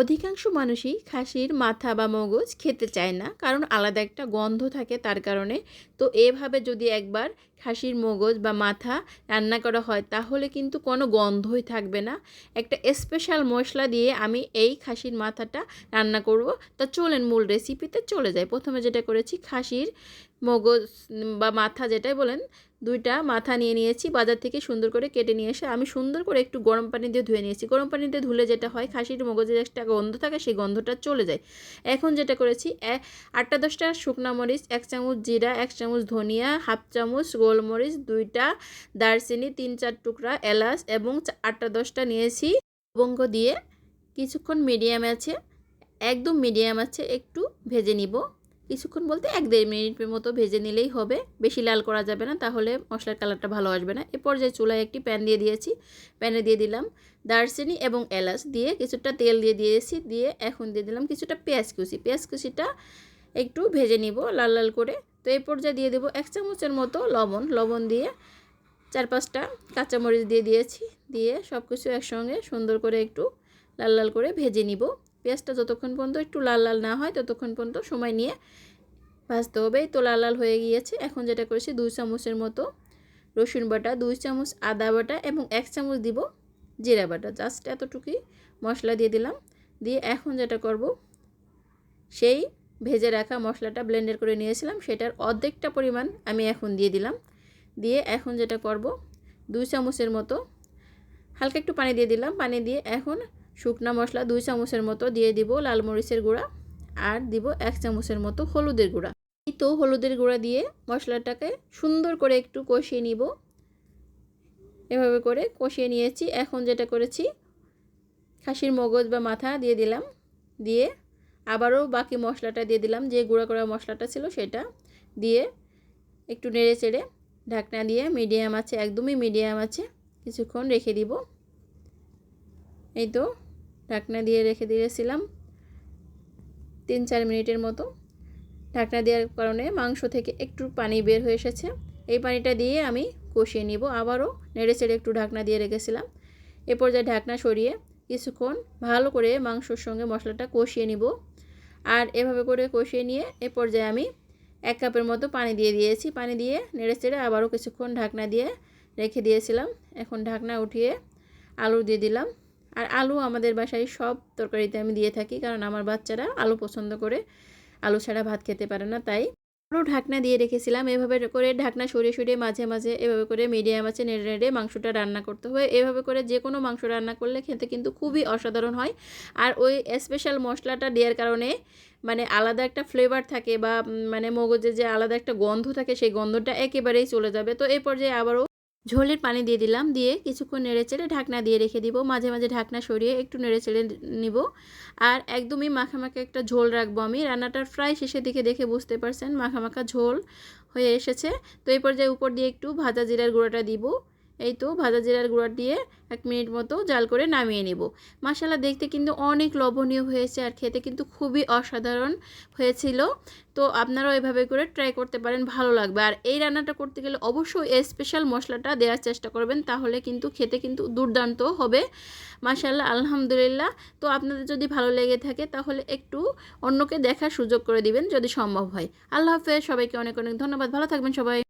অধিকাংশ মানুষই খাসির মাথা বা মগজ খেতে চায় না, কারণ আলাদা একটা গন্ধ থাকে তার কারণে। তো এভাবে যদি একবার খাসির মগজ বা মাথা রান্না করা হয়, তাহলে কিন্তু কোনো গন্ধই থাকবে না। একটা স্পেশাল মশলা দিয়ে আমি এই খাসির মাথাটা রান্না করব। তা চলেন মূল রেসিপিতে চলে যাই। প্রথমে যেটা করেছি, খাসির মগজ বা মাথা যেটাই বলেন, দুইটা মাথা নিয়ে নিয়েছি, বাজার থেকে সুন্দর করে কেটে নিয়ে এসে আমি সুন্দর করে একটু গরম পানি দিয়ে ধুয়ে নিয়েছি। গরম পানিতে ধুলে যেটা হয়, খাসির মগজের একটা গন্ধ থাকে, সেই গন্ধটা চলে যায়। এখন যেটা করেছি আটটা দশটা শুকনা মরিচ, এক চামচ জিরা, এক চামচ ধনিয়া, হাফ চামচ গোলমরিচ, দুইটা দারচিনি, তিন চার টুকরা এলাচ এবং আটটা দশটা নিয়েছি। লবঙ্গ দিয়ে কিছুক্ষণ মিডিয়াম আছে, একদম মিডিয়াম আছে, একটু ভেজে নিব। কিছুক্ষণ বলতে এক দেড় মিনিটের মতো ভেজে নিলেই হবে। বেশি লাল করা যাবে না, তাহলে মশলার কালারটা ভালো আসবে না। এ পর্যায়ে চুলায় একটি প্যান দিয়ে দিয়েছি। প্যানে দিয়ে দিলাম দারচিনি এবং এলাচ দিয়ে কিছুটা তেল দিয়ে দিয়েছি। দিয়ে এখন দিয়ে দিলাম কিছুটা পেঁয়াজ কুচি। পেঁয়াজ কুচিটা একটু ভেজে নিব লাল লাল করে। তো এই পর্যায়ে দিয়ে দেবো এক চামচের মতো লবণ। লবণ দিয়ে চার পাঁচটা কাঁচামরিচ দিয়ে দিয়েছি। দিয়ে সব কিছু একসঙ্গে সুন্দর করে একটু লাল লাল করে ভেজে নিব। পেঁয়াজটা যতক্ষণ পর্যন্ত একটু লাল লাল না হয়, ততক্ষণ পর্যন্ত সময় নিয়ে ভাজতে হবে। তো লাল লাল হয়ে গিয়েছে। এখন যেটা করেছি, দুই চামচের মতো রসুন বাটা, দুই চামচ আদা বাটা এবং এক চামচ দিব জিরা বাটা। জাস্ট এতটুকুই মশলা দিয়ে দিলাম। দিয়ে এখন যেটা করব, সেই ভেজে রাখা মশলাটা ব্লেন্ডার করে নিয়েছিলাম। সেটার অর্ধেকটা পরিমাণ আমি এখন দিয়ে দিলাম। দিয়ে এখন যেটা করব, দুই চামচের মতো হালকা একটু পানি দিয়ে দিলাম। পানি দিয়ে এখন শুকনা মশলা দুই চামচের মতো দিয়ে দিব লাল মরিচের গুঁড়া। আর দিব এক চামচের মতো হলুদের গুঁড়া। তো হলুদের গুঁড়া দিয়ে মশলাটাকে সুন্দর করে একটু কষিয়ে নিব। এভাবে করে কষিয়ে নিয়েছি। এখন যেটা করেছি, খাসির মগজ বা মাথা দিয়ে দিলাম। দিয়ে আবারও বাকি মশলাটা দিয়ে দিলাম। যে গুঁড়া করা মশলাটা ছিল সেটা দিয়ে একটু নেড়ে চেড়ে ঢাকনা দিয়ে মিডিয়াম আছে, একদমই মিডিয়াম আছে, কিছুক্ষণ রেখে দিব। এই তো ঢাকনা দিয়ে রেখে দিয়েছিলাম তিন চার মিনিটের মতো। ঢাকনা দেওয়ার কারণে মাংস থেকে একটু পানি বের হয়ে এসেছে। এই পানিটা দিয়ে আমি কষিয়ে নিব। আবারও নেড়ে চেড়ে একটু ঢাকনা দিয়ে রেখেছিলাম। এ পর্যায়ে ঢাকনা সরিয়ে কিছুক্ষণ ভালো করে মাংসর সঙ্গে মশলাটা কষিয়ে নিব। আর এভাবে করে কষিয়ে নিয়ে এ পর্যায়ে আমি এক কাপের মতো পানি দিয়ে দিয়েছি। পানি দিয়ে নেড়ে চেড়ে আবারও কিছুক্ষণ ঢাকনা দিয়ে রেখে দিয়েছিলাম। এখন ঢাকনা উঠিয়ে আলু দিয়ে দিলাম। আর আলু আমাদের বাসায় সব তরকারিতে আমি দিয়ে থাকি, কারণ আমার বাচ্চারা আলু পছন্দ করে। আলু ছাড়া ভাত খেতে পারে না, তাই আরও ঢাকনা দিয়ে রেখেছিলাম। এভাবে করে ঢাকনা সরিয়ে সরিয়ে মাঝে মাঝে এভাবে করে মিডিয়াম আছে, নেড়ে নেড়ে মাংসটা রান্না করতে হবে। এভাবে করে যে কোনো মাংস রান্না করলে খেতে কিন্তু খুবই অসাধারণ হয়। আর ওই স্পেশাল মশলাটা দেওয়ার কারণে মানে আলাদা একটা ফ্লেভার থাকে বা মানে মগজে যে আলাদা একটা গন্ধ থাকে, সেই গন্ধটা একেবারেই চলে যাবে। তো এই পর্যায়ে আবারও ঝোলের পানি দিয়ে দিলাম, দিয়ে কিছুক্ষণ নেড়ে চেড়ে ঢাকনা দিয়ে রেখে দিব। মাঝে মাঝে ঢাকনা সরিয়ে একটু নেড়ে চেড়ে নিব। আর একদমই মাখা মাখা একটা ঝোল রাখব আমি। রান্নাটার ফ্রাই শেষের দিকে দেখে বুঝতে পারছেন মাখা মাখা ঝোল হয়ে এসেছে। তো এই পর্যায়ে উপর দিয়ে একটু ভাজা জিরার গুঁড়োটা দিব। এই তো ভাজা জিরার গুঁড়া দিয়ে এক মিনিট মতো জাল করে নামিয়ে নেব। মশালা দেখতে কিন্তু অনেক লবণীয় হয়েছে আর খেতে কিন্তু খুবই অসাধারণ হয়েছিল। তো আপনারাও এভাবে করে ট্রাই করতে পারেন, ভালো লাগবে। আর এই রান্নাটা করতে গেলে অবশ্যই স্পেশাল মশলাটা দেওয়ার চেষ্টা করবেন, তাহলে কিন্তু খেতে কিন্তু দুর্দান্ত হবে। মাশাল্লাহ আলহামদুলিল্লাহ। তো আপনাদের যদি ভালো লেগে থাকে, তাহলে একটু অন্যকে দেখার সুযোগ করে দিবেন যদি সম্ভব হয়। আল্লাহ হাফেজ, সবাইকে অনেক অনেক ধন্যবাদ। ভালো থাকবেন সবাই।